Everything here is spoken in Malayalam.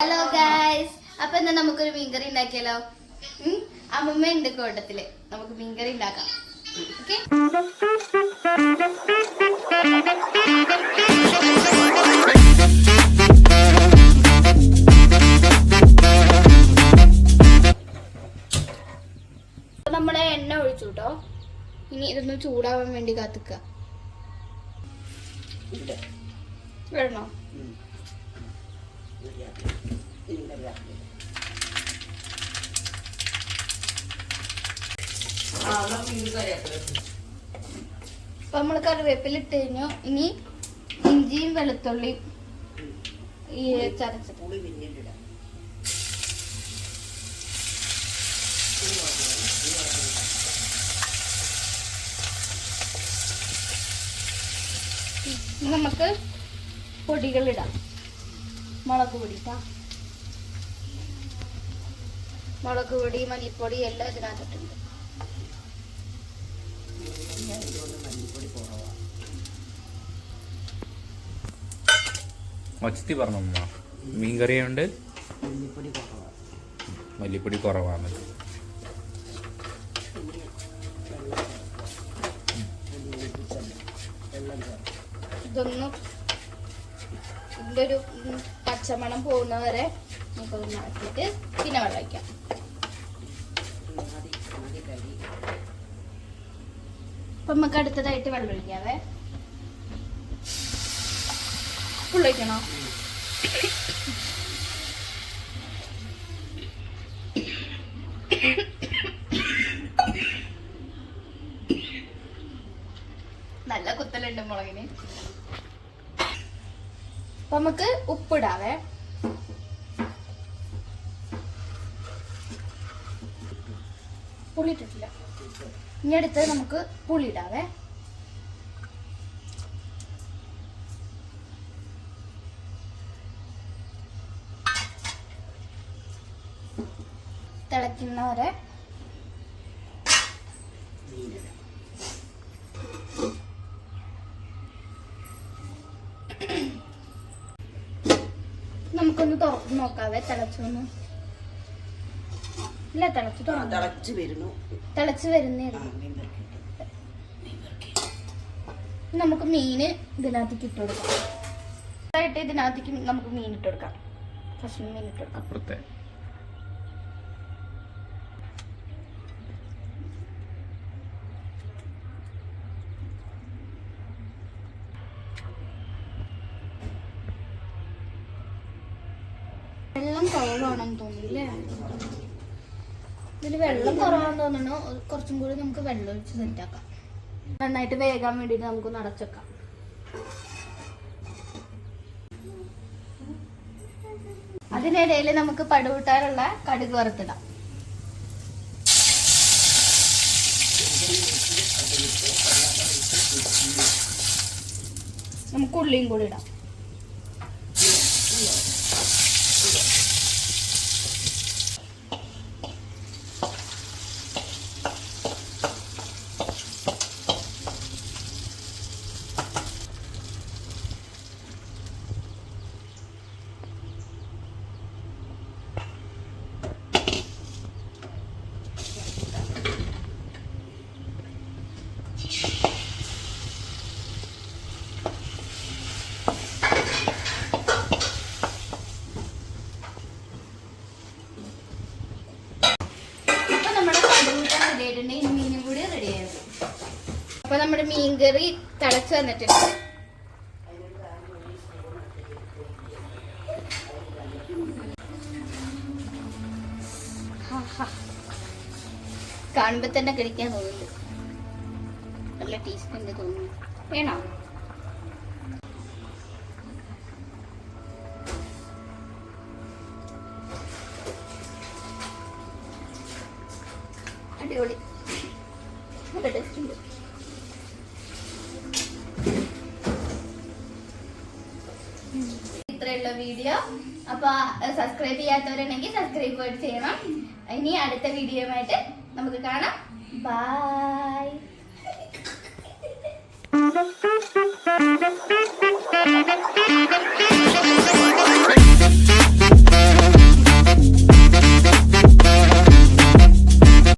ഹലോ ഗായ്സ് അപ്പൊ എന്നാ നമുക്കൊരു മീൻകറി ഉണ്ടാക്കിയാലോ? അമ്മമ്മ ഉണ്ട് കൂട്ടത്തിൽ. നമുക്ക് മീൻകറി ഉണ്ടാക്കാം. നമ്മളെ എണ്ണ ഒഴിച്ചു കേട്ടോ ഇനി ഇതൊന്ന് ചൂടാവാൻ വേണ്ടി കാത്തുക്ക. വേണോ അപ്പൊ നമ്മൾ കറിവേപ്പില ഇട്ട് കഴിഞ്ഞു ഇനി ഇഞ്ചിയും വെളുത്തുള്ളിയും ഈ ചതച്ചിട്ട്. ഇനി നമുക്ക് പൊടികളിടാം. മുളക് പൊടി. മുളക് പൊടി മല്ലിപ്പൊടി എല്ലാം ഇതിനകത്തിട്ടുണ്ട്. മച്ചത്തി പറഞ്ഞു അമ്മ മീൻകറിയുണ്ട്. മല്ലിപ്പൊടി കുറവാണ്. ഇതൊന്നും ഇതിന്റെ ഒരു പച്ചമണം പോകുന്നവരെ നമുക്കൊന്ന് മാറ്റിയിട്ട് പിന്നെ വെള്ളം വയ്ക്കാം അപ്പൊ നമുക്ക് അടുത്തതായിട്ട് വെള്ളം ഒഴിക്കാവേ. ഫുള്ളൊഴിക്കണോ നല്ല കുത്തലുണ്ട് മുളകിന്. അപ്പൊ നമുക്ക് ഉപ്പിടാവേ. പുളി ഇട്ടിട്ടില്ല ഇനി അടുത്ത് നമുക്ക് പുളി ഇടാവേ തിളയ്ക്കുന്നവരെ നമുക്കൊന്ന് തുറന്ന് നോക്കാവേ തിളച്ചൊന്ന്. ഇല്ല തിളച്ചു തിളച്ചു വരുന്നു. തിളച്ചു വരുന്നേ നമുക്ക് മീന് ഇതിനകത്തേക്ക് ഇട്ട് കൊടുക്കാം. ആയിട്ട് ഇതിനകത്തേക്ക് നമുക്ക് മീൻ ഇട്ട് കൊടുക്കാം. ഫസ്റ്റ് മീൻ ഇട്ട് കൊടുക്കാം. അപ്പുറത്തെ. വെള്ളം കുറവാണെന്ന് തോന്നുന്നില്ലേ ഇതിൽ വെള്ളം കുറവാന്ന് തോന്നുന്നു കുറച്ചും കൂടി നമുക്ക് വെള്ളം ഒഴിച്ച് സെറ്റാക്കാം നന്നായിട്ട് വേകാൻ വേണ്ടിയിട്ട് നമുക്ക് നടച്ചേക്കാം അതിനിടയിൽ നമുക്ക് പടുകൂട്ടാനുള്ള കടുക് വറുത്തിടാം. നമുക്ക് ഉള്ളിയും കൂടി ഇടാം അപ്പൊ നമ്മുടെ കടുകൂട്ടാൻ റെഡി ആയിട്ടുണ്ട് ഇനി മീനും കൂടി റെഡി ആയത് അപ്പൊ നമ്മുടെ മീൻകറി തിളച്ചു വന്നിട്ടുണ്ട്. കാണുമ്പോ തന്നെ കഴിക്കാൻ തോന്നുന്നു നല്ല ടേസ്റ്റ് തോന്നുന്നു. വേണോ? അടിപൊളി. നല്ല ടേസ്റ്റ് ഉണ്ട്. ഇത്രയുള്ള വീഡിയോ അപ്പൊ സബ്സ്ക്രൈബ് ചെയ്യാത്തവരുണ്ടെങ്കിൽ സബ്സ്ക്രൈബ് ചെയ്യണം. ഇനി അടുത്ത വീഡിയോയുമായിട്ട് നമുക്ക് കാണാം. ബൈ